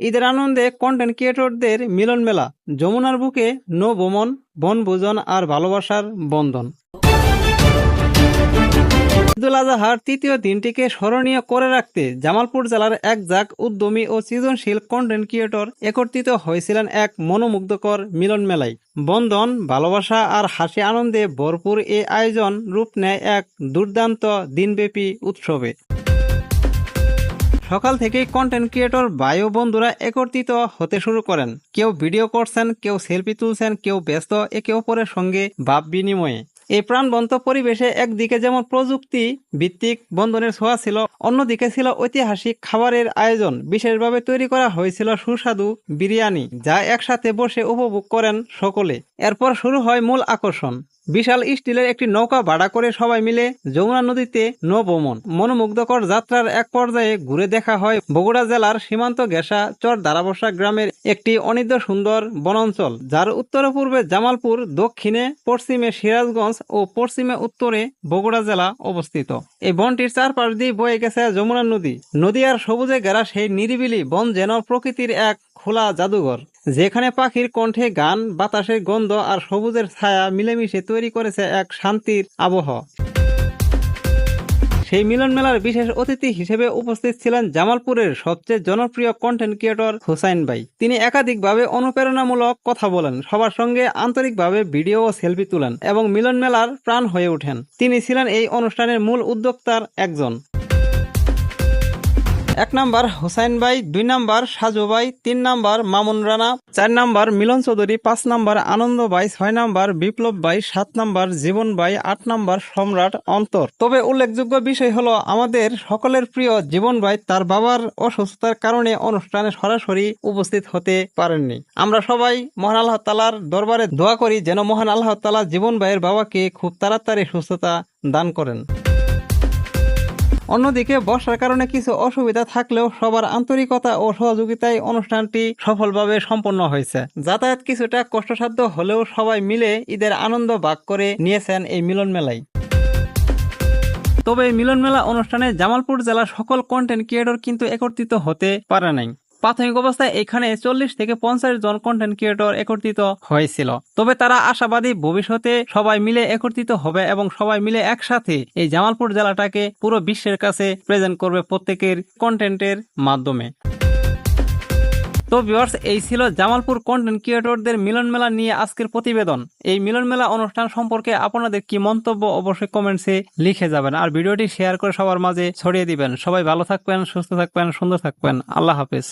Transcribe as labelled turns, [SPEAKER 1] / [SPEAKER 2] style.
[SPEAKER 1] ঈদের আনন্দে কন্টেন্ট ক্রিয়েটরদের মিলন মেলা, যমুনার বুকে নৌভ্রমণ, বনভোজন আর ভালোবাসার বন্ধন। ঈদুল আজহার তৃতীয় দিনটিকে স্মরণীয় করে রাখতে জামালপুর জেলার এক জাক উদ্যমী ও সৃজনশীল কন্টেন্ট ক্রিয়েটর একত্রিত হয়েছিলেন এক মনোমুগ্ধকর মিলন মেলায়। বন্ধন, ভালোবাসা আর হাসি আনন্দে ভরপুর এ আয়োজন রূপ নেয় এক দুর্দান্ত দিনব্যাপী উৎসবে। সকাল থেকেই কন্টেন্ট ক্রিয়েটর ও বন্ধুরা একত্রিত হতে শুরু করেন। কেউ ভিডিও করছেন, কেউ সেলফি তুলছেন, কেউ ব্যস্ত, একে অপরের সঙ্গে ভাব বিনিময়ে। এই প্রাণবন্ত পরিবেশে একদিকে যেমন প্রযুক্তি ভিত্তিক বন্ধনের ছোঁয়া ছিল, অন্যদিকে ছিল ঐতিহাসিক খাবারের আয়োজন। বিশেষভাবে তৈরি করা হয়েছিল সুস্বাদু বিরিয়ানি, যা একসাথে বসে উপভোগ করেন সকলে। এরপর শুরু হয় মূল আকর্ষণ। বিশাল স্টিলের একটি নৌকা ভাড়া করে সবাই মিলে যমুনা নদীতে নৌভ্রমণ। মনোমুগ্ধকর যাত্রার এক পর্যায়ে ঘুরে দেখা হয় বগুড়া জেলার সীমান্ত ঘেঁষা চর দারাবসা গ্রামের একটি অনিদ্য সুন্দর বনাঞ্চল, যার উত্তর পূর্বে জামালপুর, দক্ষিণে পশ্চিমে সিরাজগঞ্জ ও পশ্চিমে উত্তরে বগুড়া জেলা অবস্থিত। এই বনটির চারপাশ দিয়ে বয়ে গেছে যমুনা নদী। নদী আর সবুজে ঘেরা সেই নিরিবিলি বন যেন প্রকৃতির এক খোলা জাদুঘর। যেখানে পাখির কণ্ঠে গান, বাতাসের গন্ধ আর সবুজের ছায়া মিলেমিশে তৈরি করেছে এক শান্তির আবহাওয়া সেই মিলন মেলার বিশেষ অতিথি হিসেবে উপস্থিত ছিলেন জামালপুরের সবচেয়ে জনপ্রিয় কন্টেন্ট ক্রিয়েটর হুসাইন ভাই। তিনি একাধিকভাবে অনুপ্রেরণামূলক কথা বলেন, সবার সঙ্গে আন্তরিকভাবে ভিডিও ও সেলফি তুলেন এবং মিলন মেলার প্রাণ হয়ে ওঠেন। তিনি ছিলেন এই অনুষ্ঠানের মূল উদ্যোক্তার একজন। এক নাম্বার হুসাইন ভাই, দুই নাম্বার সাজু ভাই, তিন নাম্বার মামুন রানা, চার নাম্বার মিলন চৌধুরী, পাঁচ নাম্বার আনন্দ ভাই, ছয় নাম্বার বিপ্লব ভাই, সাত নাম্বার জীবন ভাই, আট নাম্বার সম্রাট অন্তর। তবে উল্লেখযোগ্য বিষয় হলো আমাদের সকলের প্রিয় জীবন ভাই, তার বাবার অসুস্থতার কারণে অনুষ্ঠানে সরাসরি উপস্থিত হতে পারেননি। আমরা সবাই মহান আল্লাহ তালার দরবারে দোয়া করি যেন মহান আল্লাহ তালা জীবন ভাইয়ের বাবাকে খুব তাড়াতাড়ি সুস্থতা দান করেন। অন্যদিকে বর্ষার কারণে কিছু অসুবিধা থাকলেও সবার আন্তরিকতা ও সহযোগিতায় অনুষ্ঠানটি সফলভাবে সম্পন্ন হয়েছে। যাতায়াত কিছুটা কষ্টসাধ্য হলেও সবাই মিলে ঈদের আনন্দ ভাগ করে নিয়েছেন এই মিলন মেলায় তবে মিলন মেলা অনুষ্ঠানে জামালপুর জেলার সকল কন্টেন্ট ক্রিয়েটর কিন্তু একত্রিত হতে পারে নাই। প্রাথমিক অবস্থায় এখানে চল্লিশ থেকে পঞ্চাশ জন কন্টেন্ট ক্রিয়েটর একত্রিত হয়েছিল। তবে তারা আশাবাদী ভবিষ্যতে সবাই মিলে একত্রিত হবে এবং সবাই মিলে একসাথে এই জামালপুর জেলাটাকে পুরো বিশ্বের কাছে প্রেজেন্ট করবে প্রত্যেকের কন্টেন্টের মাধ্যমে। তো ভিউয়ার্স এই ছিল জামালপুর কন্টেন্ট ক্রিয়েটরদের মিলন মেলা নিয়ে আজকের প্রতিবেদন। এই মিলন মেলা অনুষ্ঠান সম্পর্কে আপনাদের কি মন্তব্য অবশ্যই কমেন্টসে লিখে যাবেন। আর ভিডিওটি শেয়ার করে সবার মাঝে ছড়িয়ে দিবেন। সবাই ভালো থাকবেন, সুস্থ থাকবেন, সুন্দর থাকবেন। আল্লাহ হাফেজ।